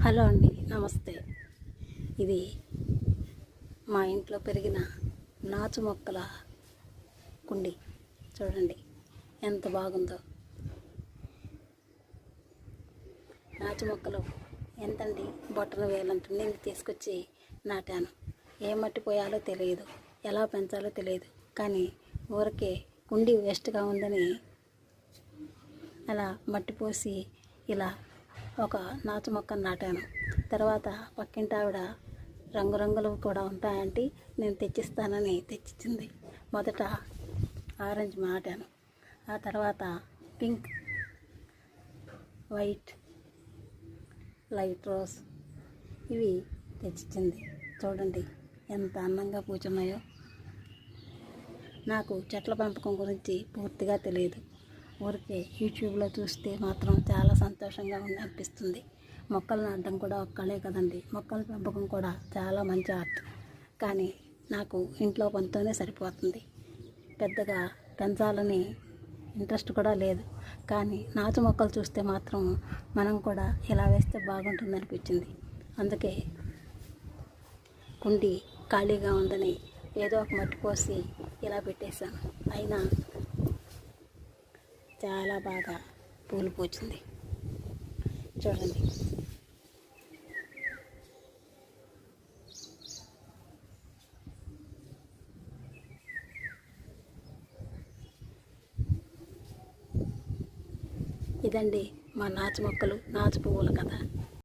Hello అండి నమస్తే. ఇది మా ఇంట్లో పెరిగిన నాచు మొక్కల కుండి. చూడండి ఎంత బాగుందో. నాచు మొక్కలు ఎంతండి? బొట్టన వేలంటే నేను తీసుకొచ్చి నాటాను. ఏ మట్టి పోయాలో తెలియదు ఎలా పెంచాలో తెలియదు. కానీ ఊరికే కుండి వేస్ట్గా ఉందని అలా మట్టి పోసి ఇలా ఒక నాచు మొక్కను నాటాను. తర్వాత పక్కింటి ఆవిడ రంగురంగులు కూడా ఉంటాయంటే నేను తెచ్చిస్తానని తెచ్చిచ్చింది. మొదట ఆరెంజ్ నాటాను ఆ తర్వాత పింక్ వైట్ లైట్ రోజ్ ఇవి తెచ్చిచ్చింది. చూడండి ఎంత అందంగా పూచున్నాయో నాకు చెట్ల పెంపకం గురించి పూర్తిగా తెలియదు. ఊరికే యూట్యూబ్లో చూస్తే మాత్రం చాలా సంతోషంగా ఉంది అనిపిస్తుంది. మొక్కలు నాటడం కూడా ఒక్కలే కదండి. మొక్కల పెంపకం కూడా చాలా మంచి ఆర్ట్. కానీ నాకు ఇంట్లో పనితోనే సరిపోతుంది. పెద్దగా పెంచాలని ఇంట్రెస్ట్ కూడా లేదు. కానీ నాచు మొక్కలు చూస్తే మాత్రం మనం కూడా ఇలా వేస్తే బాగుంటుంది అనిపించింది. అందుకే కుండి ఖాళీగా ఉందని ఏదో ఒక మట్టి పోసి ఇలా పెట్టేశాను. అయినా చాలా బాగా పూలు పూచింది చూడండి. ఇదండి మా నాచు మొక్కలు నాచు పువ్వుల కదా